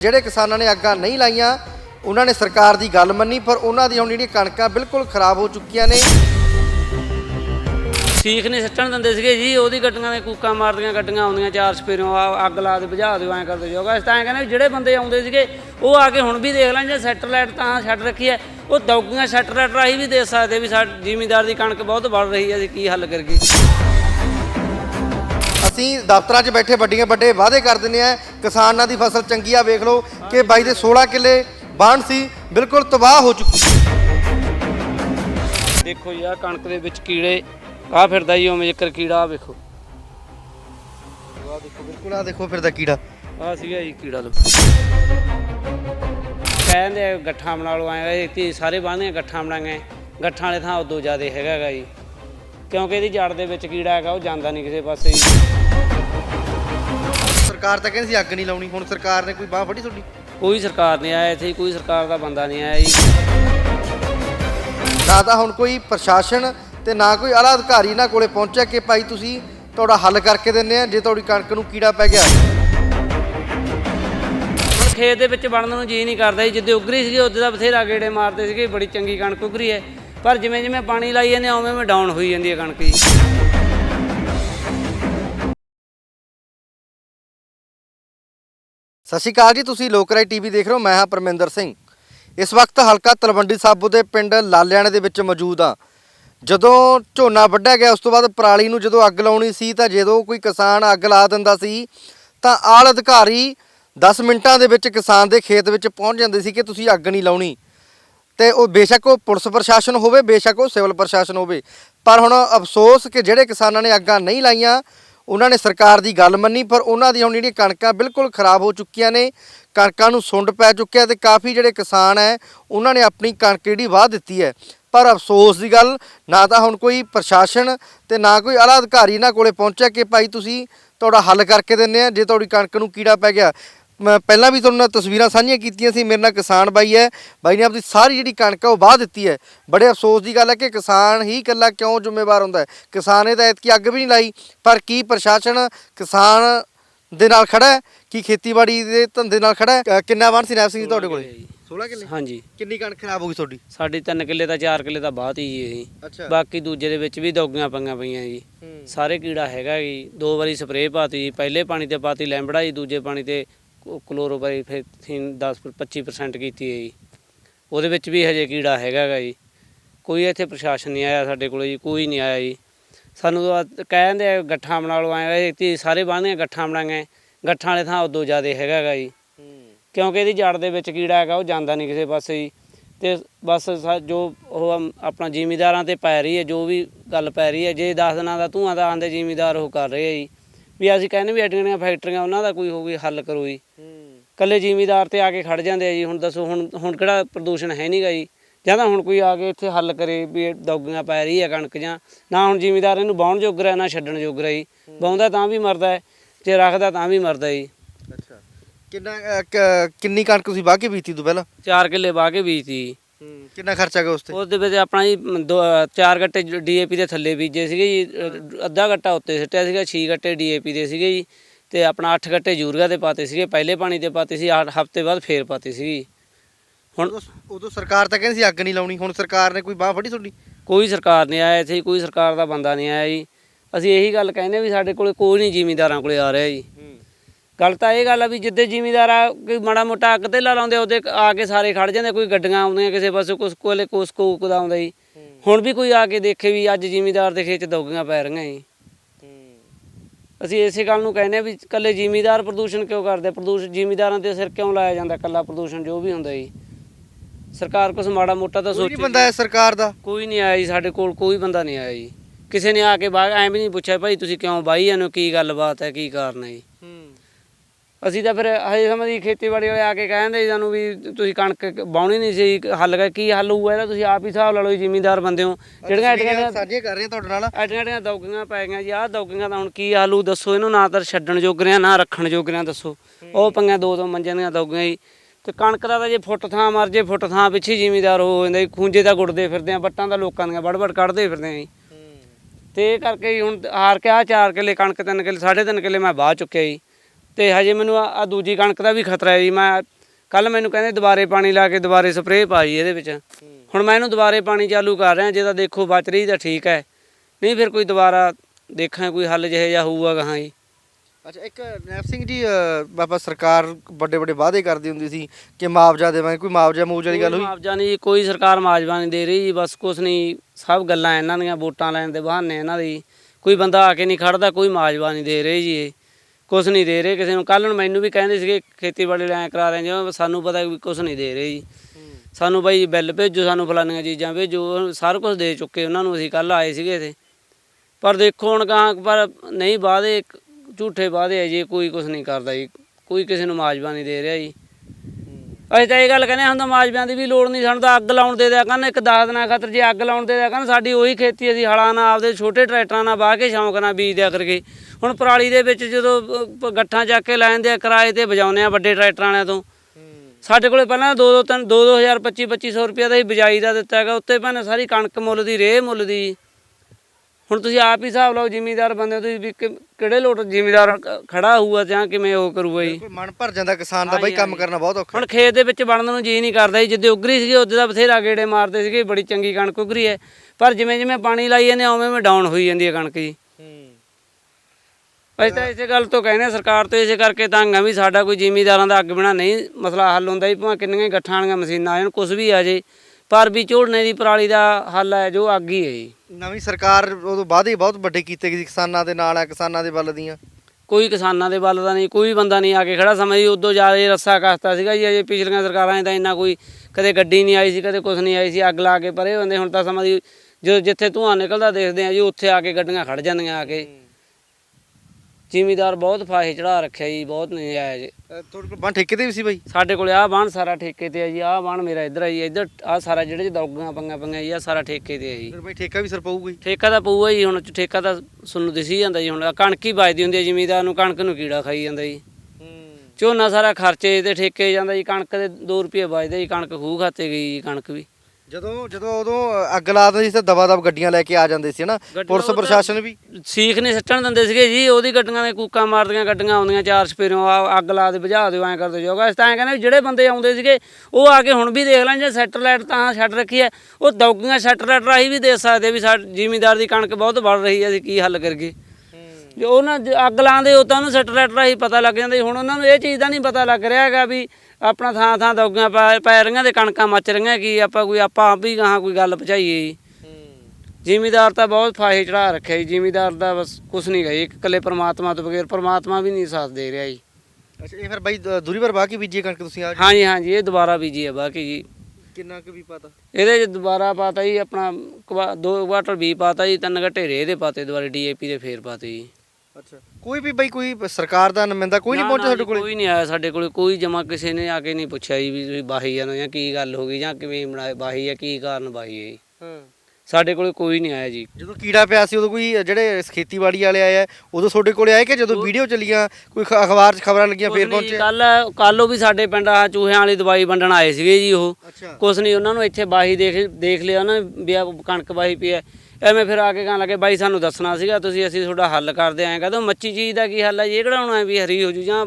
ਜਿਹੜੇ ਕਿਸਾਨਾਂ ਨੇ ਅੱਗਾਂ ਨਹੀਂ ਲਾਈਆਂ, ਉਹਨਾਂ ਨੇ ਸਰਕਾਰ ਦੀ ਗੱਲ ਮੰਨੀ, ਪਰ ਉਹਨਾਂ ਦੀ ਹੁਣ ਜਿਹੜੀਆਂ ਕਣਕਾਂ ਬਿਲਕੁਲ ਖਰਾਬ ਹੋ ਚੁੱਕੀਆਂ ਨੇ। ਸੀਖ ਨਹੀਂ ਸੱਟਣ ਦਿੰਦੇ ਸੀਗੇ ਜੀ, ਉਹਦੀ ਗੱਡੀਆਂ ਦੇ ਕੂਕਾਂ ਮਾਰਦੀਆਂ, ਗੱਡੀਆਂ ਆਉਂਦੀਆਂ, ਚਾਰ ਸਪੇਰੋਂ ਆ, ਅੱਗ ਲਾ ਦੇ, ਬੁਝਾ ਦਿਓ, ਐਂ ਕਰਦੇ ਜੋਗਾ ਇਸ ਤਾਂ ਐਂ ਕਹਿੰਦੇ ਵੀ ਜਿਹੜੇ ਬੰਦੇ ਆਉਂਦੇ ਸੀਗੇ, ਉਹ ਆ ਕੇ ਹੁਣ ਵੀ ਦੇਖ ਲੈਣ, ਜੇ ਸੈਟਲਾਈਟ ਤਾਂ ਛੱਡ ਰੱਖੀ ਹੈ, ਉਹ ਦੌਗੀਆਂ ਸੈਟਲਾਈਟ ਰਾਹੀਂ ਵੀ ਦੇਖ ਸਕਦੇ ਵੀ ਸਾਡੀ ਜ਼ਿਮੀਂਦਾਰ ਦੀ ਕਣਕ ਬਹੁਤ ਵੱਧ ਰਹੀ ਹੈ, ਅਸੀਂ ਕੀ ਹੱਲ ਕਰੀਏ। ਅਸੀਂ ਦਫ਼ਤਰਾਂ 'ਚ ਬੈਠੇ ਵੱਡੀਆਂ ਵੱਡੇ ਵਾਅਦੇ ਕਰ ਦਿੰਦੇ ਆ ਕਿਸਾਨਾਂ ਦੀ ਫਸਲ ਚੰਗੀ ਆ ਵੇਖ ਲਓ ਕਿ ਬਾਈ ਦੇ 16 ਕਿੱਲੇ ਬਾਣ ਸੀ ਬਿਲਕੁਲ ਤਬਾਹ ਹੋ ਚੁੱਕੀ ਦੇਖੋ ਆ ਕਣਕ ਦੇ ਵਿੱਚ ਕੀੜੇ ਆ ਫਿਰਦਾ ਜੀ ਉਵੇਂ ਜਿਕਰ ਕੀੜਾ ਆਹ ਵੇਖੋ। ਆ ਦੇਖੋ ਬਿਲਕੁਲ ਆ ਦੇਖੋ ਫਿਰਦਾ ਕੀੜਾ। ਆ ਸੀਗਾ ਜੀ ਕੀੜਾ ਲੋ ਕਹਿੰਦੇ ਆ ਗੱਠਾਂ ਬਣਾ ਲਓ ਤੇ ਸਾਰੇ ਬਾਂਹਦੀਆਂ ਗੱਠਾਂ ਬਣਾਂਗੇ ਗੱਠਾਂ ਵਾਲੇ ਥਾਂ ਉਦੋਂ ਜ਼ਿਆਦਾ ਹੈਗਾ ਗਾ ਜੀ। ਕਿਉਂਕਿ ਇਹਦੀ ਜੜ ਦੇ ਵਿੱਚ ਕੀੜਾ ਹੈਗਾ ਉਹ ਜਾਂਦਾ ਨਹੀਂ ਕਿਸੇ ਪਾਸੇ ਜੀ। ਸਰਕਾਰ ਤਾਂ ਕਹਿੰਦੀ ਸੀ ਅੱਗ ਨਹੀਂ ਲਾਉਣੀ ਹੁਣ ਸਰਕਾਰ ਨੇ ਕੋਈ ਬਾਹ ਫੜੀ ਤੁਹਾਡੀ? ਕੋਈ ਸਰਕਾਰ ਨਹੀਂ ਆਇਆ ਇੱਥੇ ਕੋਈ ਸਰਕਾਰ ਦਾ ਬੰਦਾ ਨਹੀਂ ਆਇਆ ਜੀ। ਨਾ ਤਾਂ ਹੁਣ ਕੋਈ ਪ੍ਰਸ਼ਾਸਨ ਤੇ ਨਾ ਕੋਈ ਆਲਾ ਅਧਿਕਾਰੀ ਇਹਨਾਂ ਕੋਲੇ ਪਹੁੰਚਿਆ ਕਿ ਭਾਈ ਤੁਸੀਂ ਤੁਹਾਡਾ ਹੱਲ ਕਰਕੇ ਦਿੰਨੇ ਆ ਜੇ ਤੁਹਾਡੀ ਕਣਕ ਨੂੰ ਕੀੜਾ ਪੈ ਗਿਆ। ਹੁਣ ਖੇਤ ਦੇ ਵਿੱਚ ਵੜਨ ਨੂੰ ਜੀ ਨਹੀਂ ਕਰਦਾ ਜੀ ਜਿੱਦੇ ਉਗਰੀ ਸੀਗੀ ਉਹਦੇ ਦਾ ਬਥੇਰਾ ਗੇੜੇ ਮਾਰਦੇ ਸੀਗੇ ਬੜੀ ਚੰਗੀ ਕਣਕ ਉਗਰੀ ਹੈ। ਪਰ ਜਿਵੇਂ ਜਿਵੇਂ ਪਾਣੀ ਲਾਈ ਜਾਂਦੇ ਉਵੇਂ ਉਵੇਂ ਡਾਊਨ ਹੋਈ ਜਾਂਦੀ ਹੈ ਕਣਕ ਜੀ। ਸਤਿ ਸ਼੍ਰੀ ਅਕਾਲ ਜੀ, ਤੁਸੀਂ ਲੋਕਰਾਈ ਟੀਵੀ ਦੇਖ ਰਹੇ ਹੋ, ਮੈਂ ਹਾਂ ਪਰਮਿੰਦਰ ਸਿੰਘ। ਇਸ ਵਕਤ ਹਲਕਾ ਤਲਵੰਡੀ ਸਾਬੋ ਦੇ ਪਿੰਡ ਲਾਲਿਆਣੇ ਦੇ ਵਿੱਚ ਮੌਜੂਦ ਹਾਂ। ਜਦੋਂ ਝੋਨਾ ਵੱਢਿਆ ਗਿਆ, ਉਸ ਤੋਂ ਬਾਅਦ ਪਰਾਲੀ ਨੂੰ ਜਦੋਂ ਅੱਗ ਲਾਉਣੀ ਸੀ, ਤਾਂ ਜਦੋਂ ਕੋਈ ਕਿਸਾਨ ਅੱਗ ਲਾ ਦਿੰਦਾ ਸੀ, ਤਾਂ ਆਲ ਅਧਿਕਾਰੀ 10 ਮਿੰਟਾਂ ਦੇ ਵਿੱਚ ਕਿਸਾਨ ਦੇ ਖੇਤ ਵਿੱਚ ਪਹੁੰਚ ਜਾਂਦੇ ਸੀ ਕਿ ਤੁਸੀਂ ਅੱਗ ਨਹੀਂ ਲਾਉਣੀ। ਤੇ ਉਹ ਬੇਸ਼ੱਕ ਉਹ ਪੁਲਿਸ ਪ੍ਰਸ਼ਾਸਨ ਹੋਵੇ, ਬੇਸ਼ੱਕ ਉਹ ਸਿਵਲ ਪ੍ਰਸ਼ਾਸਨ ਹੋਵੇ। ਪਰ ਹੁਣ ਅਫਸੋਸ ਕਿ ਜਿਹੜੇ ਕਿਸਾਨਾਂ ਨੇ ਅੱਗਾਂ ਨਹੀਂ ਲਾਈਆਂ ਉਹਨਾਂ ਨੇ ਸਰਕਾਰ ਦੀ ਗੱਲ ਮੰਨੀ, ਪਰ ਉਹਨਾਂ ਦੀ ਹੁਣ ਜਿਹੜੀਆਂ ਕਣਕਾਂ ਬਿਲਕੁਲ ਖਰਾਬ ਹੋ ਚੁੱਕੀਆਂ ਨੇ, ਕਣਕਾਂ ਨੂੰ ਸੁੰਡ ਪੈ ਚੁੱਕਿਆ ਤੇ ਕਾਫੀ ਜਿਹੜੇ ਕਿਸਾਨ ਹੈ, ਉਹਨਾਂ ਨੇ ਆਪਣੀ ਕਣਕ ਜਿਹੜੀ ਵਾਹ ਦਿੱਤੀ ਹੈ। ਪਰ ਅਫਸੋਸ ਦੀ ਗੱਲ, ਨਾ ਤਾਂ ਹੁਣ ਕੋਈ ਪ੍ਰਸ਼ਾਸਨ ਤੇ ਨਾ ਕੋਈ ਆਲਾ ਅਧਿਕਾਰੀ ਇਹਨਾਂ ਕੋਲੇ ਪਹੁੰਚਿਆ ਕਿ ਭਾਈ ਤੁਸੀਂ ਤੁਹਾਡਾ ਹੱਲ ਕਰਕੇ ਦਿੰਨੇ ਆ, ਜੇ ਤੁਹਾਡੀ ਕਣਕ ਨੂੰ ਕੀੜਾ ਪੈ ਗਿਆ। ਮੈਂ ਪਹਿਲਾਂ ਵੀ ਤੁਹਾਨੂੰ ਨਾਲ ਤਸਵੀਰਾਂ ਸਾਂਝੀਆਂ ਕੀਤੀਆਂ ਸੀ ਮੇਰੇ ਨਾਲ ਕਿਸਾਨ ਬਾਈ ਹੈ। ਬਾਈ ਨੇ ਆਪਣੀ ਸਾਰੀ ਜਿਹੜੀ ਕਣਕ ਹੈ ਉਹ ਵਾਹ ਦਿੱਤੀ ਹੈ। ਬੜੇ ਅਫਸੋਸ ਦੀ ਗੱਲ ਹੈ ਕਿ ਕਿਸਾਨ ਹੀ ਇਕੱਲਾ ਕਿਉਂ ਜ਼ਿੰਮੇਵਾਰ ਹੁੰਦਾ ਹੈ? ਕਿਸਾਨ ਨੇ ਤਾਂ ਐਤਕੀ ਅੱਗ ਵੀ ਨਹੀਂ ਲਾਈ ਪਰ ਕੀ ਪ੍ਰਸ਼ਾਸਨ ਕਿਸਾਨ ਦੇ ਨਾਲ ਖੜਾ ਹੈ? ਕੀ ਖੇਤੀਬਾੜੀ ਦੇ ਧੰਦੇ ਨਾਲ ਖੜਾ ਹੈ? ਕਿੰਨਾ ਵਾਣ ਸੀ ਨੈਬ ਸਿੰਘ ਜੀ ਤੁਹਾਡੇ ਕੋਲੇ? 16 ਕਿੱਲੇ। ਹਾਂਜੀ। ਕਿੰਨੀ ਕਣਕ ਖਰਾਬ ਹੋ ਗਈ ਤੁਹਾਡੀ? ਸਾਡੀ 3 ਕਿੱਲੇ ਤਾਂ 4 ਕਿੱਲੇ ਤਾਂ ਬਾਤ ਹੀ ਜੀ ਅੱਛਾ। ਬਾਕੀ ਦੂਜੇ ਦੇ ਵਿੱਚ ਵੀ ਦੌਗੀਆਂ ਪੰਗਾਂ ਪਈਆਂ ਜੀ। ਸਾਰੇ ਕੀੜਾ ਹੈਗਾ ਜੀ। ਦੋ ਵਾਰੀ ਸਪਰੇਅ ਪਾਤੀ ਜੀ। ਪਹਿਲੇ ਪਾਣੀ ਤੇ ਪਾਤੀ ਲੈਂਬੜਾ ਜੀ ਦੂਜੇ ਪਾਣੀ ਤੇ ਕਲੋਰੋਬਾਈ ਫਿਰ 10 25% ਕੀਤੀ ਹੈ ਜੀ। ਉਹਦੇ ਵਿੱਚ ਵੀ ਹਜੇ ਕੀੜਾ ਹੈਗਾ ਗਾ ਜੀ। ਕੋਈ ਇੱਥੇ ਪ੍ਰਸ਼ਾਸਨ ਨਹੀਂ ਆਇਆ ਸਾਡੇ ਕੋਲ ਜੀ ਕੋਈ ਨਹੀਂ ਆਇਆ ਜੀ। ਸਾਨੂੰ ਤਾਂ ਕਹਿੰਦੇ ਆ ਗੱਠਾਂ ਬਣਾ ਲਓ ਐ ਤੇ ਸਾਰੇ ਬਾਂਹਦੀਆਂ ਗੱਠਾਂ ਬਣਾਂਗੇ ਗੱਠਾਂ ਵਾਲੇ ਥਾਂ ਉਦੋਂ ਜ਼ਿਆਦਾ ਹੈਗਾ ਗਾ ਜੀ। ਕਿਉਂਕਿ ਇਹਦੀ ਜੜ ਦੇ ਵਿੱਚ ਕੀੜਾ ਹੈਗਾ ਉਹ ਜਾਂਦਾ ਨਹੀਂ ਕਿਸੇ ਪਾਸੇ ਜੀ। ਤੇ ਬਸ ਜੋ ਉਹ ਆਪਣਾ ਜ਼ਿਮੀਦਾਰਾਂ ਤੇ ਪੈ ਰਹੀ ਹੈ ਜੋ ਵੀ ਗੱਲ ਪੈ ਰਹੀ ਹੈ ਜੇ 10 ਦਿਨਾਂ ਦਾ ਧੂਆਂ ਦਾ ਆਂਦੇ ਜ਼ਿਮੀਦਾਰ ਉਹ ਕਰ ਰਹੇ ਆ ਜੀ। ਵੀ ਅਸੀਂ ਕਹਿੰਦੇ ਵੀ ਐਡੀਆਂ ਫੈਕਟਰੀਆਂ ਉਹਨਾਂ ਦਾ ਕੋਈ ਹੋਵੇ ਹੱਲ ਕਰੋ ਜੀ। ਹੂੰ। ਕੱਲੇ ਜ਼ਿਮੀਦਾਰ ਤੇ ਆ ਕੇ ਖੜ ਜਾਂਦੇ ਆ ਜੀ ਹੁਣ ਦੱਸੋ ਹੁਣ ਹੁਣ ਕਿਹੜਾ ਪ੍ਰਦੂਸ਼ਣ ਹੈ ਨਹੀਂਗਾ ਜੀ? ਜਾਂ ਤਾਂ ਹੁਣ ਕੋਈ ਆ ਕੇ ਇੱਥੇ ਹੱਲ ਕਰੇ ਵੀ ਇਹ ਦੌਗੀਆਂ ਪੈ ਰਹੀ ਹੈ ਕਣਕ ਜਾਂ ਨਾ ਹੁਣ ਜ਼ਿਮੀਦਾਰ ਇਹਨੂੰ ਬਾਉਣ ਜੋਗਰਾ ਨਾ ਛੱਡਣ ਜੋਗਰਾ ਜੀ। ਬਾਉਂਦਾ ਤਾਂ ਵੀ ਮਰਦਾ ਹੈ ਜੇ ਰੱਖਦਾ ਤਾਂ ਵੀ ਮਰਦਾ ਜੀ। ਅੱਛਾ। ਕਿੰਨਾ ਕਿੰਨੀ ਕਣਕ ਤੁਸੀਂ ਵਾਹ ਕੇ ਬੀਤੀ ਤੋਂ ਪਹਿਲਾਂ? 4 ਕਿੱਲੇ ਵਾਹ ਕੇ ਬੀਜਤੀ ਜੀ। ਹੂੰ ਕਿੰਨਾ ਖਰਚਾ ਗਿਆ ਉਸ ਤੇ? ਉਸ ਦੇ ਵਿੱਚ ਆਪਣਾ ਜੀ ਦੋ ਚਾਰ ਗੱਟੇ ਡੀਏਪੀ ਦੇ ਥੱਲੇ ਬੀਜੇ ਸੀਗੇ ਜੀ ਅ, ਅੱਧਾ ਗੱਟਾ ਉੱਤੇ ਸਿੱਟਿਆ ਸੀਗਾ 6 ਗੱਟੇ ਡੀਏਪੀ ਦੇ ਸੀਗੇ ਜੀ ਤੇ ਆਪਣਾ 8 ਗੱਟੇ ਯੂਰੀਆ ਦੇ ਪਾਤੇ ਸੀਗੇ ਪਹਿਲੇ ਪਾਣੀ ਤੇ ਪਾਤੇ ਸੀ ਹਫ਼ਤੇ ਬਾਅਦ ਫੇਰ ਪਾਤੇ ਸੀਗੀ ਹੁਣ ਉਦੋਂ ਉਦੋਂ ਸਰਕਾਰ ਤਾਂ ਕਹਿੰਦੀ ਸੀ ਅੱਗ ਨਹੀਂ ਲਾਉਣੀ ਹੁਣ ਸਰਕਾਰ ਨੇ ਕੋਈ ਬਾਹ ਫੜੀ ਤੁਹਾਡੀ? ਕੋਈ ਸਰਕਾਰ ਨਹੀਂ ਆਇਆ ਇੱਥੇ ਕੋਈ ਸਰਕਾਰ ਦਾ ਬੰਦਾ ਨਹੀਂ ਆਇਆ ਜੀ। ਅਸੀਂ ਇਹੀ ਗੱਲ ਕਹਿੰਦੇ ਵੀ ਸਾਡੇ ਕੋਲੇ ਕੋਈ ਨਹੀਂ ਜ਼ਿਮੀਂਦਾਰਾਂ ਕੋਲੇ ਆ ਰਿਹਾ ਜੀ। ਗੱਲ ਤਾਂ ਇਹ ਗੱਲ ਆ ਵੀ ਜਿੱਦੇ ਜ਼ਿਮੀਂਦਾਰ ਆ ਕੋਈ ਮਾੜਾ ਮੋਟਾ ਅੱਗ ਤੇ ਲਾ ਲਾਉਂਦੇ ਉਹਦੇ ਆ ਕੇ ਸਾਰੇ ਖੜ ਜਾਂਦੇ ਕੋਈ ਗੱਡੀਆਂ ਆਉਂਦੀਆਂ ਕਿਸੇ ਪਾਸੇ ਕੁਸ ਕੋਲੇ ਕੁਸ ਕੋਕ ਦਾ ਆਉਂਦਾ ਜੀ। ਹੁਣ ਵੀ ਕੋਈ ਆ ਕੇ ਦੇਖੇ ਵੀ ਅੱਜ ਜ਼ਿਮੀਂਦਾਰ ਦੇ ਖੇਤ ਦੌਗੀਆਂ ਪੈ ਰਹੀਆਂ ਜੀ। ਅਸੀਂ ਇਸੇ ਗੱਲ ਨੂੰ ਕਹਿੰਦੇ ਆ ਵੀ ਕੱਲੇ ਜ਼ਿਮੀਂਦਾਰ ਪ੍ਰਦੂਸ਼ਣ ਕਿਉਂ ਕਰਦੇ ਪ੍ਰਦੂਸ਼ਣ ਜ਼ਿਮੀਂਦਾਰਾਂ ਦੇ ਸਿਰ ਕਿਉਂ ਲਾਇਆ ਜਾਂਦਾ ਕੱਲਾ ਪ੍ਰਦੂਸ਼ਣ ਜੋ ਵੀ ਹੁੰਦਾ ਜੀ। ਸਰਕਾਰ ਕੁਛ ਮਾੜਾ ਮੋਟਾ ਤਾਂ ਕੋਈ ਨਹੀਂ ਸੋਚੇ ਬੰਦਾ ਹੈ ਸਰਕਾਰ ਦਾ। ਕੋਈ ਨਹੀਂ ਆਇਆ ਜੀ ਸਾਡੇ ਕੋਲ ਕੋਈ ਬੰਦਾ ਨਹੀਂ ਆਇਆ ਜੀ। ਕਿਸੇ ਨੇ ਆ ਕੇ ਬਾਗ ਐਂ ਵੀ ਨਹੀਂ ਪੁੱਛਿਆ ਭਾਈ ਤੁਸੀਂ ਕਿਉਂ ਬਾਈ ਜਾਂਦੇ ਹੋ? ਕੀ ਗੱਲਬਾਤ ਹੈ? ਕੀ ਕਾਰਨ ਹੈ ਜੀ? ਅਸੀਂ ਤਾਂ ਫਿਰ ਹਜੇ ਸਮਝੀ ਖੇਤੀਬਾੜੀ ਵਾਲੇ ਆ ਕੇ ਕਹਿੰਦੇ ਸਾਨੂੰ ਵੀ ਤੁਸੀਂ ਕਣਕ ਬਾਉਣੀ ਨਹੀਂ ਸੀ ਹੱਲ ਕਰ ਕੀ ਹੱਲ ਹੋਊਗਾ ਇਹਦਾ? ਤੁਸੀਂ ਆਪ ਹੀ ਹਿਸਾਬ ਲਾ ਲਓ ਜੀ ਜ਼ਿਮੀਂਦਾਰ ਬੰਦੇ ਹੋ। ਜਿਹੜੀਆਂ ਐਡੀਆਂ ਸਾਂਝੀਆਂ ਕਰ ਰਹੇ ਤੁਹਾਡੇ ਨਾਲ। ਐਡੀਆਂ ਐਡੀਆਂ ਦੌਗੀਆਂ ਪੈ ਗਈਆਂ ਜੀ ਆਹ ਦੌਗੀਆਂ ਦਾ ਹੁਣ ਕੀ ਹੱਲ ਹੋਊ ਦੱਸੋ ਇਹਨੂੰ ਨਾ ਤਾਂ ਛੱਡਣ ਜੋਗਰਿਆਂ ਨਾ ਰੱਖਣ ਜੋਗਰਿਆਂ ਦੱਸੋ। ਉਹ ਪੰਗੀਆਂ ਦੋ ਦੋ ਮੰਜਿਆਂ ਦੀਆਂ ਦੌਗੀਆਂ ਜੀ। ਤੇ ਕਣਕ ਦਾ ਤਾਂ ਜੇ ਫੁੱਟ ਥਾਂ ਮਰ ਜੇ ਫੁੱਟ ਥਾਂ ਪਿੱਛੇ ਜ਼ਿਮੀਂਦਾਰ ਹੋ ਜਾਂਦਾ ਜੀ ਖੂੰਜੇ ਦਾ ਗੁੱਟਦੇ ਫਿਰਦੇ ਆ ਵੱਟਾਂ ਦਾ ਲੋਕਾਂ ਦੀਆਂ ਵੜ ਵੜ ਕੱਢਦੇ ਫਿਰਦੇ ਆ ਜੀ। ਤੇ ਇਹ ਕਰਕੇ ਹੁਣ ਹਾਰ ਕੇ ਆ 4 ਕਿੱਲੇ ਕਣਕ ਤਿੰਨ ਕਿੱਲੇ ਸਾਢੇ ਤਿੰਨ ਕਿੱਲੇ ਮੈਂ ਬਾਹ ਚੁੱਕਿਆ ਜੀ। ਤੇ ਹਜੇ ਮੈਨੂੰ ਆ ਦੂਜੀ ਕਣਕ ਦਾ ਵੀ ਖਤਰਾ ਹੈ ਜੀ। ਮੈਂ ਕੱਲ ਮੈਨੂੰ ਕਹਿੰਦੇ ਦੁਬਾਰੇ ਪਾਣੀ ਲਾ ਕੇ ਦੁਬਾਰੇ ਸਪਰੇਅ ਪਾਈ ਇਹਦੇ ਵਿੱਚ। ਹੁਣ ਮੈਂ ਇਹਨੂੰ ਦੁਬਾਰੇ ਪਾਣੀ ਚਾਲੂ ਕਰ ਰਿਹਾ ਜੇ ਤਾਂ ਦੇਖੋ ਬਚ ਰਹੀ ਤਾਂ ਠੀਕ ਹੈ। ਨਹੀਂ ਫਿਰ ਕੋਈ ਦੁਬਾਰਾ ਦੇਖਾਂ ਕੋਈ ਹੱਲ ਜਿਹੇ ਜਿਹਾ ਹੋਊਗਾ ਗਾਹਾਂ ਜੀ। ਅੱਛਾ ਇੱਕ ਨੈਪ ਸਿੰਘ ਜੀ ਬਾਬਾ ਸਰਕਾਰ ਵੱਡੇ ਵੱਡੇ ਵਾਅਦੇ ਕਰਦੀ ਹੁੰਦੀ ਸੀ ਕਿ ਮੁਆਵਜ਼ਾ ਦੇਵਾਂਗੇ। ਕੋਈ ਮੁਆਵਜ਼ਾ ਮੂਜ ਵਾਲੀ ਗੱਲ ਹੋਈ? ਮੁਆਵਜ਼ਾ ਨਹੀਂ ਜੀ, ਕੋਈ ਸਰਕਾਰ ਮੁਆਵਜ਼ਾ ਨਹੀਂ ਦੇ ਰਹੀ ਜੀ ਬਸ ਕੁਛ ਨਹੀਂ। ਸਭ ਗੱਲਾਂ ਇਹਨਾਂ ਦੀਆਂ ਵੋਟਾਂ ਲੈਣ ਦੇ ਬਹਾਨੇ ਇਹਨਾਂ ਦੀ। ਕੋਈ ਬੰਦਾ ਆ ਕੇ ਨਹੀਂ ਖੜਦਾ ਕੋਈ ਮੁਆਵਜ਼ਾ ਨਹੀਂ ਦੇ ਰਹੇ ਜੀ ਇਹ ਕੁਛ ਨਹੀਂ ਦੇ ਰਹੇ ਕਿਸੇ ਨੂੰ। ਕੱਲ੍ਹ ਨੂੰ ਮੈਨੂੰ ਵੀ ਕਹਿੰਦੇ ਸੀਗੇ, ਖੇਤੀਬਾੜੀ ਲੈ ਕਰਾ ਰਹੇ ਜਿਵੇਂ ਸਾਨੂੰ ਪਤਾ ਵੀ ਕੁਛ ਨਹੀਂ ਦੇ ਰਹੇ ਜੀ। ਸਾਨੂੰ ਬਾਈ ਬਿੱਲ ਭੇਜੋ, ਸਾਨੂੰ ਫਲਾਨੀਆਂ ਚੀਜ਼ਾਂ ਭੇਜੋ ਸਾਰਾ ਕੁਝ ਦੇ ਚੁੱਕੇ ਉਹਨਾਂ ਨੂੰ, ਅਸੀਂ ਕੱਲ ਆਏ ਸੀਗੇ ਇੱਥੇ। ਪਰ ਦੇਖੋ ਹੁਣ ਕਹਾਂ ਪਰ ਨਹੀਂ ਵਾਅਦੇ ਝੂਠੇ ਵਾਅਦੇ ਆ ਜੀ ਕੋਈ ਕੁਝ ਨਹੀਂ ਕਰਦਾ ਜੀ। ਕੋਈ ਕਿਸੇ ਨੂੰ ਮਾਜਬਾ ਨਹੀਂ ਦੇ ਰਿਹਾ ਜੀ। ਅਸੀਂ ਤਾਂ ਇਹ ਗੱਲ ਕਹਿੰਦੇ ਹਾਂ, ਹੁਣ ਤਾਂ ਮਾਜਬਿਆਂ ਦੀ ਵੀ ਲੋੜ ਨਹੀਂ ਸਾਨੂੰ ਤਾਂ ਅੱਗ ਲਾਉਣ ਦੇ ਦਿਆ ਕਰਨ ਇੱਕ ਦਸ ਦਿਨਾਂ ਖਾਤਰ ਜੇ ਅੱਗ ਲਾਉਣ ਦੇ ਦਿਆ ਕਰਨ ਸਾਡੀ ਉਹੀ ਖੇਤੀ ਅਸੀਂ ਹਲਾਂ ਨਾਲ ਆਪਦੇ ਛੋਟੇ ਟਰੈਕਟਰਾਂ ਨਾਲ ਵਾਹ ਕੇ ਸ਼ੌਂਕ ਨਾਲ ਬੀਜ ਦਿਆ ਕਰਕੇ ਹੁਣ ਪਰਾਲੀ ਦੇ ਵਿੱਚ ਜਦੋਂ ਅ, ਪ- ਗੱਠਾਂ ਚੱਕ ਕੇ ਲੈ ਜਾਂਦੇ ਆ ਕਿਰਾਏ ਤੇ ਵਜਾਉਂਦੇ ਆ ਵੱਡੇ ਟਰੈਕਟਰਾਂ ਵਾਲਿਆਂ ਤੋਂ। ਸਾਡੇ ਕੋਲੇ ਪਹਿਲਾਂ 2 2 3 2 2000 25 2500 ਰੁਪਏ ਦਾ ਹੀ ਬਿਜਾਈ ਦਾ ਦਿੱਤਾ ਹੈਗਾ ਉੱਤੇ ਭਾਵੇਂ ਸਾਰੀ ਕਣਕ ਮੁੱਲ ਦੀ ਰੇਹ ਮੁੱਲ ਦੀ। ਹੁਣ ਤੁਸੀਂ ਆਪ ਹੀ ਹਿਸਾਬ ਲਾਓ ਜ਼ਿਮੀਦਾਰ ਬੰਦੇ ਹੋ ਤੁਸੀਂ ਵੀ ਕਿ- ਕਿਹੜੇ ਲੋਟ ਜ਼ਿਮੀਦਾਰ ਖੜਾ ਹੋਊਗਾ ਜਾਂ ਕਿਵੇਂ ਉਹ ਕਰੂਗਾ ਜੀ? ਕੋਈ ਮਨ ਭਰ ਜਾਂਦਾ ਕਿਸਾਨ ਦਾ ਬਈ ਕੰਮ ਕਰਨਾ ਬਹੁਤ ਔਖਾ। ਹੁਣ ਖੇਤ ਦੇ ਵਿੱਚ ਵੜਨ ਨੂੰ ਜੀ ਨਹੀਂ ਕਰਦਾ ਜੀ। ਜਿੱਦੇ ਉਗਰੀ ਸੀਗੀ ਉਹਦੇ ਦਾ ਬਥੇਰਾ ਗੇੜੇ ਮਾਰਦੇ ਸੀਗੇ ਬੜੀ ਚੰਗੀ ਕਣਕ ਉਗਰੀ ਹੈ। ਪਰ ਜਿਵੇਂ ਜਿਵੇਂ ਪਾਣੀ ਲਾਈ ਜਾਂਦੇ ਉਵੇਂ ਉਵੇਂ ਡਾਊਨ ਹੋਈ ਜਾਂਦੀ ਹੈ ਕਣਕ ਜੀ। ਅਸੀਂ ਤਾਂ ਇਸੇ ਗੱਲ ਤੋਂ ਕਹਿੰਦੇ ਹਾਂ ਸਰਕਾਰ ਤੋਂ ਇਸੇ ਕਰਕੇ ਤੰਗ ਆ ਵੀ ਸਾਡਾ ਕੋਈ ਜ਼ਿਮੀਦਾਰਾਂ ਦਾ ਅੱਗ ਬਿਨਾ ਨਹੀਂ ਮਸਲਾ ਹੱਲ ਹੁੰਦਾ ਜੀ ਭਾਵੇਂ ਕਿੰਨੀਆਂ ਹੀ ਗੱਠਾਂ ਵਾਲੀਆਂ ਮਸ਼ੀਨਾਂ ਆ ਜਾਣ ਕੁਝ ਵੀ ਆ ਜੇ ਪਰ ਵੀ ਝੋੜਨੇ ਦੀ ਪਰਾਲੀ ਦਾ ਹੱਲ ਹੈ ਜੋ ਅੱਗ ਹੀ ਹੈ ਜੀ। ਨਵੀਂ ਸਰਕਾਰ ਉਦੋਂ ਵਾਅਦੇ ਬਹੁਤ ਵੱਡੇ ਕੀਤੇ ਗਏ ਕਿਸਾਨਾਂ ਦੇ ਨਾਲ ਆ ਕਿਸਾਨਾਂ ਦੇ ਵੱਲ ਦੀਆਂ। ਕੋਈ ਕਿਸਾਨਾਂ ਦੇ ਵੱਲ ਦਾ ਨਹੀਂ ਕੋਈ ਬੰਦਾ ਨਹੀਂ ਆ ਕੇ ਖੜਾ। ਸਮਝੀ ਉਦੋਂ ਜ਼ਿਆਦਾ ਰੱਸਾ ਕਸਤਾ ਸੀਗਾ ਜੀ ਅਜੇ ਪਿਛਲੀਆਂ ਸਰਕਾਰਾਂ 'ਚ ਤਾਂ ਇੰਨਾ ਕੋਈ ਕਦੇ ਗੱਡੀ ਨਹੀਂ ਆਈ ਸੀ ਕਦੇ ਕੁਝ ਨਹੀਂ ਆਈ ਸੀ ਅੱਗ ਲਾ ਕੇ ਪਰੇ ਹੁੰਦੇ। ਹੁਣ ਤਾਂ ਸਮਝੀ ਜਦੋਂ ਜਿੱਥੇ ਧੂਆਂ ਨਿਕਲਦਾ ਦੇਖਦੇ ਆ ਜੀ ਉੱਥੇ ਆ ਕੇ ਗੱਡੀਆਂ ਖੜ ਜਾਂਦੀਆਂ ਆ ਕੇ। ਜ਼ਿਮੀਦਾਰ ਬਹੁਤ ਫਾਹੇ ਚੜਾ ਰੱਖਿਆ ਜੀ ਬਹੁਤ ਜੀ ਅ, ਤੁਹਾਡੇ ਕੋਲ ਬਣ ਠੇਕੇ ਤੇ ਵੀ ਸੀ ਬਈ? ਸਾਡੇ ਕੋਲੇ ਆਹ ਬਾਣ ਸਾਰਾ ਠੇਕੇ ਤੇ ਹੈ ਜੀ ਆਹ ਬਾਣ ਮੇਰਾ ਇੱਧਰ ਹੈ ਜੀ ਇੱਧਰ ਆਹ ਸਾਰਾ ਜਿਹੜੇ ਚ ਦੌਗਾਂ ਪੰਗਾ ਪੰਗਾ ਜੀ ਆਹ ਸਾਰਾ ਠੇਕੇ ਤੇ ਹੈ ਜੀ। ਫਿਰ ਬਈ ਠੇਕਾ ਵੀ ਸਰ ਪਊਗਾ ਹੀ ਠੇਕਾ ਤਾਂ ਪਊਗਾ ਜੀ ਹੁਣ ਠੇਕਾ ਤਾਂ ਸੁਣਨ ਦਿਸੀ ਜਾਂਦਾ ਜੀ ਹੁਣ ਆਹ ਕਣਕ ਹੀ ਬਚਦੀ ਹੁੰਦੀ ਹੈ ਜ਼ਿਮੀਦਾਰ ਨੂੰ ਕਣਕ ਨੂੰ ਕੀੜਾ ਖਾਈ ਜਾਂਦਾ ਜੀ। ਝੋਨਾ ਸਾਰਾ ਖਰਚੇ ਤੇ ਠੇਕੇ ਜਾਂਦਾ ਜੀ ਕਣਕ ਦੇ 2 ਰੁਪਏ ਬਚਦੇ ਜੀ ਕਣਕ ਖੂਹ ਖਾਤੇ ਗਈ ਜੀ ਕਣਕ ਵੀ। ਜਦੋਂ ਜਦੋਂ ਉਦੋਂ ਅੱਗ ਲਾ ਦਿੰਦੀ ਸੀ ਤਾਂ ਦਵਾ ਦਵ ਗੱਡੀਆਂ ਲੈ ਕੇ ਆ ਜਾਂਦੇ ਸੀ ਹਨਾ? ਪੁਲਿਸ ਪ੍ਰਸ਼ਾਸਨ ਵੀ? ਸੀਖ ਨਹੀਂ ਸੱਟਣ ਦਿੰਦੇ ਸੀਗੇ ਜੀ ਉਹਦੀ ਗੱਡੀਆਂ ਦੇ ਕੂਕਾਂ ਮਾਰਦੀਆਂ ਗੱਡੀਆਂ ਆਉਂਦੀਆਂ ਚਾਰ ਸਪੇਰੋਂ ਆ ਅੱਗ ਲਾ ਦੇ ਬੁਝਾ ਦਿਓ ਐਂ ਕਰਦੇ ਜੋਗਾ ਇਸ ਤਾਂ ਕਹਿੰਦੇ ਜਿਹੜੇ ਬੰਦੇ ਆਉਂਦੇ ਸੀਗੇ ਉਹ ਆ ਕੇ ਹੁਣ ਵੀ ਦੇਖ ਲੈਣ ਜੇ ਸੈਟਲਾਈਟ ਤਾਂ ਛੱਡ ਰੱਖੀ ਹੈ ਉਹ ਦੌਗੀਆਂ ਸੈਟਲਾਈਟ ਰਾਹੀਂ ਵੀ ਦੇਖ ਸਕਦੇ ਵੀ ਸਾਡੀ ਜ਼ਿਮੀਂਦਾਰ ਦੀ ਕਣਕ ਬਹੁਤ ਵੱਧ ਰਹੀ ਹੈ ਅਸੀਂ ਕੀ ਹੱਲ ਕਰੀਏ? ਜੇ ਉਹਨਾਂ ਅੱਗ ਲਾਉਂਦੇ ਉਹ ਤਾਂ ਉਹਨੂੰ ਸੈਟਲਾਈਟ ਰਾਹੀਂ ਪਤਾ ਲੱਗ ਜਾਂਦਾ। ਹੁਣ ਉਹਨਾਂ ਨੂੰ ਇਹ ਚੀਜ਼ ਦਾ ਨਹੀਂ ਪਤਾ ਲੱਗ ਰਿਹਾ ਹੈਗਾ ਵੀ ਆਪਣਾ ਥਾਂ ਥਾਂ ਦੌਗੀਆਂ ਪੈ ਰਹੀਆਂ ਤੇ ਕਣਕਾਂ ਮੱਚ ਰਹੀਆਂ ਕੀ ਆਪਾਂ ਕੋਈ ਆਪਾਂ ਆਪ ਵੀ ਗਾਹਾਂ ਕੋਈ ਗੱਲ ਪਹੁੰਚਾਈਏ ਜੀ। ਜ਼ਿਮੀਦਾਰ ਤਾਂ ਬਹੁਤ ਫਾਹੇ ਚੜਾ ਰੱਖਿਆ ਜੀ ਜ਼ਿਮੀਦਾਰ ਦਾ ਬਸ ਕੁਛ ਨਹੀਂ ਗਈ ਇਕੱਲੇ ਪ੍ਰਮਾਤਮਾ ਤੋਂ ਬਗੈਰ ਪ੍ਰਮਾਤਮਾ ਵੀ ਨਹੀਂ ਸਾਥ ਦੇ ਰਿਹਾ ਜੀ। ਅੱਛਾ ਇਹ ਫਿਰ ਬਈ ਦੂਰੀ ਪਰ ਬਾਕੀ ਬੀਜੀ ਕਣਕ ਤੁਸੀਂ ਆ ਹਾਂਜੀ ਹਾਂਜੀ ਇਹ ਦੁਬਾਰਾ ਬੀਜੀ ਹੈ ਬਾਕੀ ਜੀ। ਕਿੰਨਾ ਕੁ ਵੀ ਪਤਾ? ਇਹਦੇ ਚ ਦੁਬਾਰਾ ਪਾਤਾ ਜੀ ਆਪਣਾ ਦੋ ਕੁਆਟਰ ਵੀ ਪਾਤਾ ਜੀ ਤਿੰਨ ਘੱਟੇ ਰੇ ਦੇ ਪਾਤੇ ਦੁਬਾਰੇ ਡੀਏਪੀ ਦੇ ਫੇਰ ਪਾਤੇ ਜੀ। ਅੱਛਾ। ਕੋਈ ਵੀ ਬਈ ਕੋਈ ਸਰਕਾਰ ਦਾ ਨੁਮਾਇੰਦਾ ਕੋਈ ਨਹੀਂ ਪਹੁੰਚਿਆ ਜੀ, ਕੋਲੇ? ਕੋਈ ਨਹੀਂ ਆਇਆ ਸਾਡੇ ਕੋਲੇ ਕੋਈ ਜਮਾ ਕਿਸੇ ਨੇ ਆ ਕੇ ਨਹੀਂ ਪੁੱਛਿਆ ਜੀ ਵੀ ਤੁਸੀਂ ਬਾਹੀ ਜਾਂਦੇ ਹੋ ਜਾਂ ਕੀ ਗੱਲ ਹੋ ਗਈ ਜਾਂ ਕਿਵੇਂ ਬਣਾਏ ਬਾਹੀ ਹੈ ਕੀ ਕਾਰਨ ਬਾਹੀ ਹੈ ਜੀ। ਹਾਂ। ਸਾਡੇ ਕੋਲੇ ਕੋਈ ਨਹੀਂ ਆਇਆ ਜੀ। ਜਦੋਂ ਕੀੜਾ ਪਿਆ ਸੀ ਉਦੋਂ ਕੋਈ ਜਿਹੜੇ ਖੇਤੀਬਾੜੀ ਵਾਲੇ ਆਏ ਆ ਉਦੋਂ ਤੁਹਾਡੇ ਕੋਲੇ ਆਏ ਕਿ ਜਦੋਂ ਵੀਡੀਓ ਚੱਲੀਆਂ ਕੋਈ ਖ- ਅਖਬਾਰ 'ਚ ਖਬਰਾਂ ਲੱਗੀਆਂ ਫੇਰ ਪਹੁੰਚੇ? ਕੱਲ ਕੱਲ ਉਹ ਵੀ ਸਾਡੇ ਪਿੰਡ ਆ ਚੂਹਿਆਂ ਵਾਲੀ ਦਵਾਈ ਵੰਡਣ ਆਏ ਸੀਗੇ ਜੀ ਉਹ। ਅੱਛਾ। ਕੁਛ ਨਹੀਂ ਉਹਨਾਂ ਨੂੰ ਇੱਥੇ ਬਾਹੀ ਦੇਖ ਦੇਖ ਲਿਆ ਉਹਨਾਂ ਨੇ ਵੀ ਆਹ ਕਣਕ ਬਾਹੀ ਪਈ ਐ ਐਵੇਂ ਫਿਰ ਆ ਕੇ ਕਹਿਣ ਲੱਗੇ ਬਾਈ ਸਾਨੂੰ ਦੱਸਣਾ ਸੀਗਾ ਤੁਸੀਂ ਅਸੀਂ ਤੁਹਾਡਾ ਹੱਲ ਕਰਦੇ ਆਂ ਕਹਿੰਦੇ ਮੱਛੀ ਚੀਜ਼ ਦਾ ਕੀ ਹੱਲ ਹੈ ਜੀ ਇਹ ਕਿਹੜਾ ਹੋਣਾ ਵੀ ਹਰੀ ਹੋ ਜੂ ਜਾਂ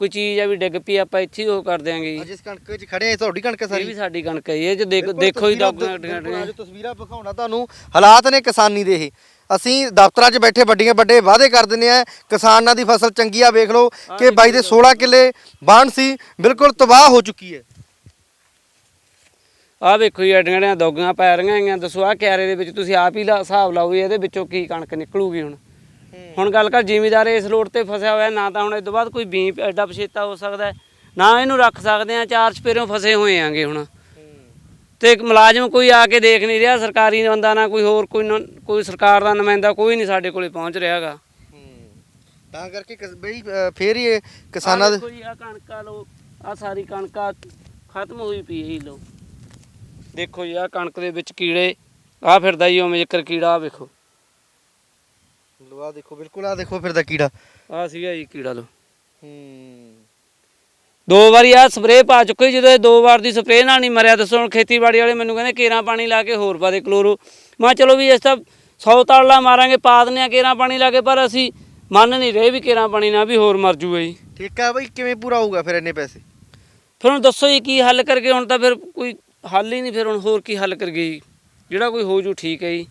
ਕੋਈ ਚੀਜ਼ ਆ ਵੀ ਡਿੱਗ ਪਈ ਆਪਾਂ ਇੱਥੇ ਹੀ ਉਹ ਕਰ ਦਿਆਂਗੇ ਜੀ। ਅੱਜ ਇਸ ਕਣਕ 'ਚ ਖੜੇ ਆ ਤੁਹਾਡੀ ਕਣਕ ਹੈ ਇਹ ਸਾਰੀ? ਵੀ ਸਾਡੀ ਕਣਕ ਹੈ ਜੀ, ਇਹ ਚ ਦੇਖ- ਬਿਲਕੁਲ ਦੇਖੋ ਹੀ ਤਸਵੀਰਾਂ ਡੱਗੀਆਂ ਬਿਲਕੁਲ ਡੱਗੀਆਂ ਅੱਜ ਤਸਵੀਰਾਂ ਵਿਖਾਉਣਾ ਤੁਹਾਨੂੰ। ਹਾਲਾਤ ਨੇ ਕਿਸਾਨੀ ਦੇ ਇਹ। ਅਸੀਂ ਦਫ਼ਤਰਾਂ 'ਚ ਬੈਠੇ ਵੱਡੀਆਂ ਵੱਡੇ ਵਾਅਦੇ ਕਰ ਦਿੰਦੇ ਆ ਕਿਸਾਨਾਂ ਦੀ ਫਸਲ ਚੰਗੀ ਆ ਵੇਖ ਲਓ ਕਿ ਬਾਈ ਦੇ 16 ਕਿੱਲੇ ਬਾਣ ਸੀ ਬਿਲਕੁਲ ਤਬਾਹ ਹੋ ਚੁੱਕੀ ਹੈ। ਆਹ ਵੇਖੋ ਜੀ ਐਡੀਆਂ ਐਡੀਆਂ ਦੋਗੀਆਂ ਪੈ ਰਹੀਆਂ ਹੈਗੀਆਂ। ਦੱਸੋ ਆਹ ਕਿਆਰੇ ਦੇ ਵਿੱਚ ਤੁਸੀਂ ਆਪ ਹੀ ਲਾ- ਹਿਸਾਬ ਲਾਓ ਵੀ ਇਹਦੇ ਵਿੱਚੋਂ ਕੀ ਕਣਕ ਨਿਕਲੂਗੀ ਹੁਣ। ਹੁਣ ਗੱਲ ਕਰ ਜ਼ਿਮੀਦਾਰ ਇਸ ਰੋਡ ਤੇ ਫਸਿਆ ਹੋਇਆ ਨਾ ਤਾਂ ਹੁਣ ਇਸ ਤੋਂ ਬਾਅਦ ਕੋਈ ਬੀ ਐਡਾ ਪਛੇਤਾ ਹੋ ਸਕਦਾ ਹੈ, ਨਾ ਇਹਨੂੰ ਰੱਖ ਸਕਦੇ ਆ ਚਾਰ ਚਪੇਰੋਂ ਫਸੇ ਹੋਏ ਆਂਗੇ ਹੁਣ। ਤੇ ਇੱਕ ਮੁਲਾਜ਼ਮ ਕੋਈ ਆ ਕੇ ਦੇਖ ਨਹੀਂ ਰਿਹਾ ਸਰਕਾਰੀ ਬੰਦਾ ਨਾ ਕੋਈ ਹੋਰ ਕੋਈ ਨ- ਕੋਈ ਸਰਕਾਰ ਦਾ ਨੁਮਾਇੰਦਾ ਕੋਈ ਨਹੀਂ ਸਾਡੇ ਕੋਲੇ ਪਹੁੰਚ ਰਿਹਾਗਾ ਤਾਂ ਕਰਕੇ ਕਿਸ- ਬਈ ਅ, ਫੇਰ ਹੀ ਇਹ ਕਿਸਾਨਾਂ ਦੇ ਦੇਖੋ ਜੀ ਆ ਕਣਕਾਂ ਲੋ ਆ ਸਾਰੀ ਕਣਕਾਂ ਖਤਮ ਹੋਈ ਪਈ ਹੈ ਜੀ ਲੋ ਦੇਖੋ ਜੀ ਆ ਕਣਕ ਦੇ ਵਿੱਚ ਕੀੜੇ ਆ ਫਿਰਦਾ ਜੀ ਉਵੇਂ ਜਿਕਰ ਕੀੜਾ ਆ ਵੇਖੋ। ਲਵਾ ਦੇਖੋ ਬਿਲਕੁਲ ਆ ਦੇਖੋ ਫਿਰ ਦਾ ਕੀੜਾ। ਆ ਸੀਗਾ ਜੀ ਕੀੜਾ ਲੋ ਹੂੰ। ਦੋ ਵਾਰੀ ਆ ਸਪਰੇਅ ਪਾ ਚੁੱਕੇ ਜਦੋਂ ਇਹ ਦੋ ਵਾਰ ਦੀ ਸਪਰੇਅ ਨਾਲ ਨਹੀਂ ਮਰਿਆ ਦੱਸੋ ਹੁਣ ਖੇਤੀਬਾੜੀ ਵਾਲੇ ਮੈਨੂੰ ਕਹਿੰਦੇ ਕੇਰਾਂ ਪਾਣੀ ਲਾ ਕੇ ਹੋਰ ਪਾ ਦੇ ਕਲੋਰੋ। ਮੈਂ ਚਲੋ ਵੀ ਇਸ ਤਾਂ 100 ਤਾਲਾ ਮਾਰਾਂਗੇ ਪਾ ਦਿੰਦੇ ਆ ਕੇਰਾਂ ਪਾਣੀ ਲਾ ਕੇ ਪਰ ਅਸੀਂ ਮੰਨ ਨਹੀਂ ਰਹੇ ਵੀ ਕਿਰਾਂ ਪਾਣੀ ਨਾ ਵੀ ਹੋਰ ਮਰ ਜੂਗਾ ਜੀ। ਠੇਕਾ ਬਈ ਕਿਵੇਂ ਪੂਰਾ ਹੋਊਗਾ ਫਿਰ ਇੰਨੇ ਪੈਸੇ? ਫਿਰ ਹੁਣ ਦੱਸੋ ਜੀ ਕੀ ਹੱਲ ਕਰਗੇ ਹੁਣ ਤਾਂ ਫਿਰ ਕੋਈ ਹੱਲ ਹੀ ਨਹੀਂ ਫਿਰ ਹੁਣ ਹੋਰ ਕੀ ਹੱਲ ਕਰਗੇ ਜੀ? ਜਿਹੜਾ ਕੋਈ ਹੋ ਜੂ ਠੀਕ ਹੈ ਜੀ।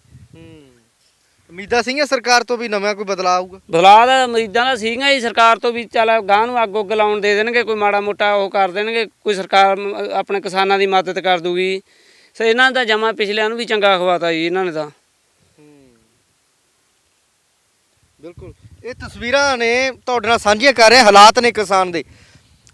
ਉਮੀਦਾਂ ਸੀਗੀਆਂ ਸਰਕਾਰ ਤੋਂ ਵੀ ਨਵਾਂ ਕੋਈ ਬਦਲਾਅ ਆਊਗਾ? ਬਦਲਾਅ ਦਾ ਮਰੀਜ਼ਾਂ ਦਾ ਸੀਗਾ ਜੀ ਸਰਕਾਰ ਤੋਂ ਵੀ ਚੱਲ ਗਾਂ ਨੂੰ ਅੱਗ ਉੱਗ ਲਾਉਣ ਦੇ ਦੇਣਗੇ ਕੋਈ ਮਾੜਾ ਮੋਟਾ ਉਹ ਕਰ ਦੇਣਗੇ ਕੋਈ ਸਰਕਾਰ ਆਪਣੇ ਕਿਸਾਨਾਂ ਦੀ ਮਦਦ ਕਰ ਦੂਗੀ। ਸੋ ਇਹਨਾਂ ਦਾ ਜਮਾ ਪਿਛਲਿਆਂ ਨੂੰ ਵੀ ਚੰਗਾ ਖਵਾਤਾ ਜੀ ਇਹਨਾਂ ਨੇ ਤਾਂ। ਬਿਲਕੁਲ। ਇਹ ਤਸਵੀਰਾਂ ਨੇ ਤੁਹਾਡੇ ਨਾਲ ਸਾਂਝੀਆਂ ਕਰ ਰਹੇ ਹਾਲਾਤ ਨੇ ਕਿਸਾਨ ਦੇ।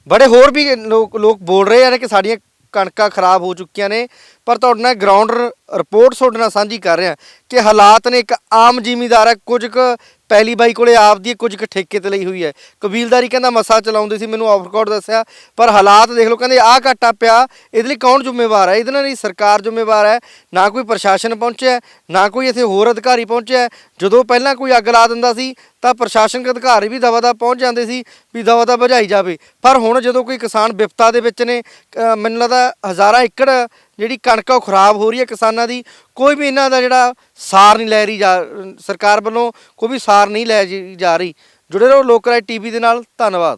ਬੜੇ ਹੋਰ ਵੀ ਲੋਕ ਲੋਕ ਬੋਲ ਰਹੇ ਆ ਕਿ ਸਾਡੀਆਂ ਕਣਕਾਂ ਖਰਾਬ ਹੋ ਚੁੱਕੀਆਂ ਨੇ। ਪਰ ਤੁਹਾਡੇ ਨਾਲ ਗਰਾਊਂਡ ਰਿਪੋਰਟ ਤੁਹਾਡੇ ਨਾਲ ਸਾਂਝੀ ਕਰ ਰਿਹਾ ਕਿ ਹਾਲਾਤ ਨੇ ਇੱਕ ਆਮ ਜ਼ਿਮੀਦਾਰ ਹੈ ਕੁਝ ਕੁ ਪਹਿਲੀ ਬਾਈ ਕੋਲੇ ਆਪਦੀ ਹੈ, ਕੁਝ ਕੁ ਠੇਕੇ ਤੇ ਲਈ ਹੋਈ ਹੈ। ਕਬੀਲਦਾਰੀ ਕਹਿੰਦਾ ਮਸਾ ਚਲਾਉਂਦੇ ਸੀ ਮੈਨੂੰ ਆਫ ਰਿਕਾਰਡ ਦੱਸਿਆ ਪਰ ਹਾਲਾਤ ਦੇਖ ਲਓ ਕਹਿੰਦੇ ਆਹ ਘਾਟਾ ਪਿਆ ਇਹਦੇ ਲਈ ਕੌਣ ਜ਼ਿੰਮੇਵਾਰ ਹੈ? ਇਹਦੇ ਨਾਲ ਨਹੀਂ ਸਰਕਾਰ ਜ਼ਿੰਮੇਵਾਰ ਹੈ ਨਾ ਕੋਈ ਪ੍ਰਸ਼ਾਸਨ ਪਹੁੰਚਿਆ ਨਾ ਕੋਈ ਇੱਥੇ ਹੋਰ ਅਧਿਕਾਰੀ ਪਹੁੰਚਿਆ। ਜਦੋਂ ਪਹਿਲਾਂ ਕੋਈ ਅੱਗ ਲਾ ਦਿੰਦਾ ਸੀ ਤਾਂ ਪ੍ਰਸ਼ਾਸਨਿਕ ਅਧਿਕਾਰੀ ਵੀ ਦਵਾ ਦਾ ਪਹੁੰਚ ਜਾਂਦੇ ਸੀ ਵੀ ਦਵਾ ਦਾ ਬੁਝਾਈ ਜਾਵੇ। ਪਰ ਹੁਣ ਜਦੋਂ ਕੋਈ ਕਿਸਾਨ ਵਿਪਤਾ ਦੇ ਵਿੱਚ ਨੇ ਅ, ਮੈਨੂੰ ਲੱਗਦਾ ਹਜ਼ਾਰਾਂ ਏਕੜ ਜਿਹੜੀ ਕਣਕ ਉਹ ਖਰਾਬ ਹੋ ਰਹੀ ਹੈ ਕਿਸਾਨਾਂ ਦੀ, ਕੋਈ ਵੀ ਇਹਨਾਂ ਦਾ ਜਿਹੜਾ ਸਾਰ ਨਹੀਂ ਲੈ ਰਹੀ ਜਾ ਸਰਕਾਰ ਵੱਲੋਂ, ਕੋਈ ਵੀ ਸਾਰ ਨਹੀਂ ਲੈ ਜਾ ਰਹੀ। ਜੁੜੇ ਰਹੋ ਲੋਕ ਰਾਏ ਟੀਵੀ ਦੇ ਨਾਲ, ਧੰਨਵਾਦ।